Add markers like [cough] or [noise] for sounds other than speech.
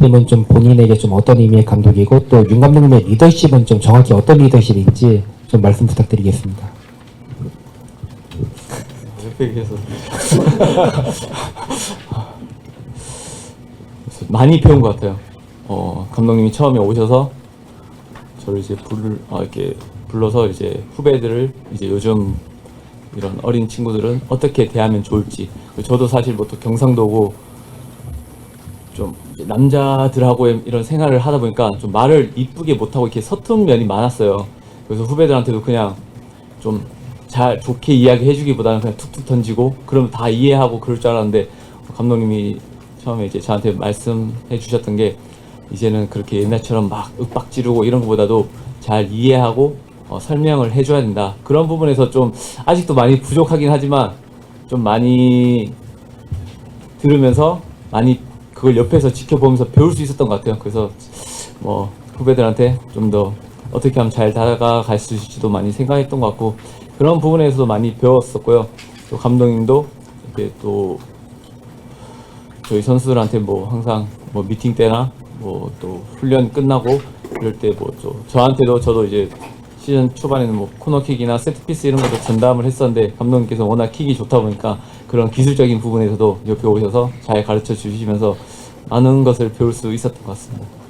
님은 좀 본인에게 좀 어떤 의미의 감독이고 또 윤 감독님의 리더십은 좀 정확히 어떤 리더십인지 좀 말씀 부탁드리겠습니다. [laughs] 많이 배운 것 같아요. 어, 감독님이 처음에 오셔서 저를 이제 불 어, 이렇게 불러서 이제 후배들을 이제 요즘 이런 어린 친구들은 어떻게 대하면 좋을지 저도 사실 뭐또 경상도고 좀 남자들하고 이런 생활을 하다 보니까 좀 말을 이쁘게 못하고 이렇게 서툰 면이 많았어요. 그래서 후배들한테도 그냥 좀 잘 좋게 이야기해 주기보다는 그냥 툭툭 던지고 그러면 다 이해하고 그럴 줄 알았는데 감독님이 처음에 이제 저한테 말씀해 주셨던 게 이제는 그렇게 옛날처럼 막 윽박 지르고 이런 것보다도 잘 이해하고 어, 설명을 해줘야 된다. 그런 부분에서 좀 아직도 많이 부족하긴 하지만 좀 많이 들으면서 많이 그걸 옆에서 지켜보면서 배울 수 있었던 것 같아요. 그래서 뭐 후배들한테 좀 더 어떻게 하면 잘 다가갈 수 있을지도 많이 생각했던 것 같고 그런 부분에서도 많이 배웠었고요. 또 감독님도 이렇게 또 저희 선수들한테 뭐 항상 뭐 미팅 때나 뭐 또 훈련 끝나고 그럴 때 뭐 저한테도 저도 이제 시즌 초반에는 뭐 코너킥이나 세트피스 이런 것도 전담을 했었는데 감독님께서 워낙 킥이 좋다 보니까 그런 기술적인 부분에서도 옆에 오셔서 잘 가르쳐 주시면서 많은 것을 배울 수 있었던 것 같습니다.